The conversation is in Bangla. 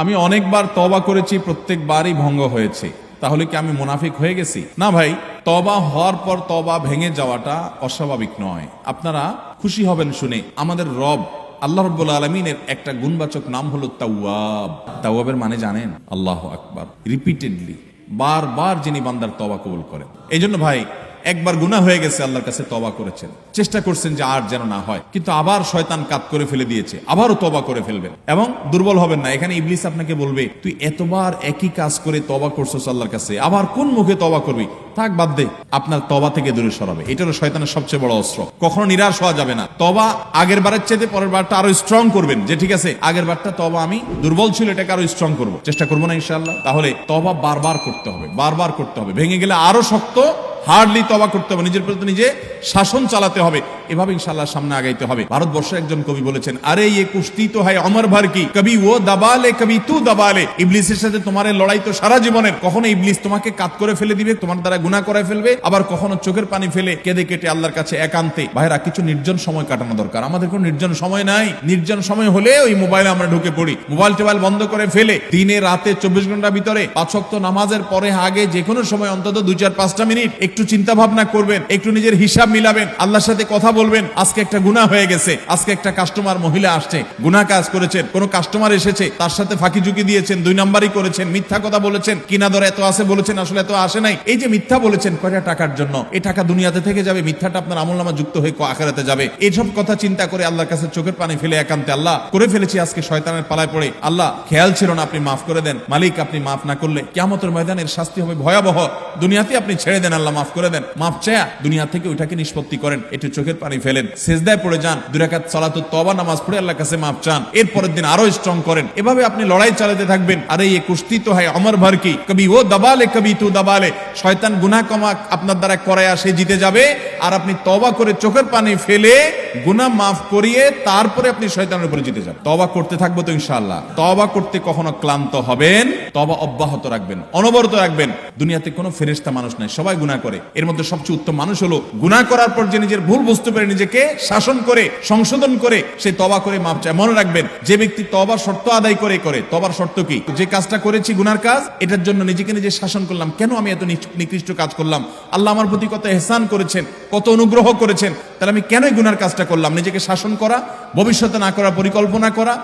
আমি অনেকবার তবা করেছি, প্রত্যেকবারই ভঙ্গ হয়েছে। তাহলে কি আমি মুনাফিক হয়ে গেছি? না ভাই তবা হওয়ার পর তবা ভেঙে যাওয়াটা অস্বাভাবিক নয়। আপনারা খুশি হবেন শুনে আমাদের রব আল্লাহ রব্বুল আলমিনের একটা গুণবাচক নাম হলো তাওয়াব। তাওয়াবের মানে জানেন? আল্লাহ আকবার। রিপিটেডলি বারবার যিনি বান্দার তবা কবুল করেন। এই জন্য ভাই একবার গুনাহ হয়ে গেছে, আল্লাহর কাছে তবা করেছেন। চেষ্টা করছেন যে আর যেন না হয়। কিন্তু আবার শয়তান কাত করে ফেলে দিয়েছে। আবারও তবা করে ফেলবেন। এবং দুর্বল হবেন না। এখানে ইবলিস আপনাকে বলবে, তুই এতবার একই কাজ করে তবা করছিস আল্লাহর কাছে। আবার কোন মুখে তবা করবি? থাক, বাদ দে। আপনার তবা থেকে দূরে সরাবে। এটা হলো শয়তানের সবচেয়ে বড় অস্ত্র। কখনো নিরাশ হওয়া যাবে না। তবা আগের বারের চাইতে পরের বারটা আরও স্ট্রং করবেন। যে ঠিক আছে, আগের বারটা তবা আমি দুর্বল ছিল, এটাকে আরও স্ট্রং করব। চেষ্টা করব না ইনশাআল্লাহ। তাহলে তবা বারবার করতে হবে। বারবার করতে হবে। ভেঙে গেলে আরও শক্ত হার্ডলি তবা করতে হবে, নিজের প্রতি নিজে শাসন চালাতে হবে। এভাবে ইনশাল্লাহ সামনে আগাইতে হবে। ভারতবর্ষের একজন কবি বলেছেন, আরে ইয়ে কুস্তি তো হয় অমর ভার কি? কবি ও দাবালে, কবি তু দাবালে। ইবলিসের সাথে তোমার লড়াই তো সারা জীবনের। কখনো ইবলিস তোমাকে কাত করে ফেলে দিবে, তোমার দ্বারা গুণা করে ফেলবে, আবার কখনো চোখের পানি ফেলে কেঁদে কেটে আল্লাহর কাছে একান্তে। ভাইরা, কিছু নির্জন সময় কাটানো দরকার। আমাদের কোনো নির্জন সময় নাই। নির্জন সময় হলে ওই মোবাইলে আমরা ঢুকে পড়ি। মোবাইল টোবাইল বন্ধ করে ফেলে দিনে রাতে চব্বিশ ঘণ্টার ভিতরে পাঁচক্ত নামাজের পরে আগে যে কোনো সময় অন্তত দুই চার পাঁচটা মিনিট একটু চিন্তা ভাবনা করবেন, একটু নিজের হিসাব মিলাবেন, আল্লাহর সাথে কথা বলবেন, আজকে একটা গুনাহ হয়ে গেছে, আজকে একটা কাস্টমার মহিলা আসছে, গুনাহ কাজ করেছেন, কোন কাস্টমার এসেছে, তার সাথে ফাঁকি ঝুঁকি দিয়েছেন, দুই নাম্বারই করেছেন, মিথ্যা কথা বলেছেন, কিনা দর এত আছে বলেছেন, আসলে এত আসে নাই, এই যে মিথ্যা বলেছেন কয়টা টাকার জন্য, এই টাকা দুনিয়াতে থেকে যাবে, মিথ্যাটা আপনার আমল নামা যুক্ত হয়ে আখারাতে যাবে, এইসব কথা চিন্তা করে আল্লাহর কাছে চোখের পানি ফেলে একান্তে, আল্লাহ করে ফেলেছি, আজকে শয়তানের পালায় পড়ে, আল্লাহ খেয়াল ছিল না আপনি মাফ করে দেন, মালিক আপনি মাফ না করলে কেমতের ময়দানের শাস্তি হবে ভয়াবহ, দুনিয়াতে আপনি ছেড়ে দেন আল্লাহ মাফ করে দেন। মাফ চায়া দুনিয়া থেকে ওইটাকে নিষ্পত্তি করেন। একটু চোখের পানি ফেলেন। সেজদায় পড়ে যান। দুরাকাত সালাতু তবা নামাজ পড়ে আল্লাহর কাছে মাফ চান। এরপরের দিন আরও স্ট্রং করেন। এভাবে আপনি লড়াই চালাতে থাকবেন। আরে এই কুস্তি তো হয় অমর ভর কি? কবি ও দাবালে, কবি তু দাবালে। শয়তান গুনাহ কমা আপনার দ্বারা করায় সে জিতে যাবে। আর আপনি তবা করে চোখের পানি ফেলে গুনাহ মাফ করিয়ে তারপরে আপনি শয়তানের উপরে জিতে যাবেন। তবা করতে থাকব তো ইনশাআল্লাহ। তবা করতে কখনো ক্লান্ত হবেন। তবা অব্যাহত রাখবেন। অনবরত রাখবেন। দুনিয়াতে কোনো ফেরেশতা মানুষ নাই। সবাই গুনাহ করে। এর মধ্যে সবচেয়ে উত্তম মানুষ হলো, গুনাহ করার পর যে নিজের ভুল বুঝতে পারে, নিজেকে শাসন করে, সংশোধন করে, সে তবা করে মাপ চায়। মনে রাখবেন, যে ব্যক্তি তবার শর্ত আদায় করে করে। তবার শর্ত কি? যে কাজটা করেছি, গুনার কাজ, এটার জন্য নিজেকে নিজে শাসন করলাম। কেন আমি এত নিকৃষ্ট কাজ করলাম? আল্লাহ আমার প্রতি কত এহসান করেছেন, কত অনুগ্রহ করেছেন। তাহলে আমি কেন এই গুনার কাজটা করলাম? নিজেকে শাসন করা, ভবিষ্যতে না করা পরিকল্পনা করা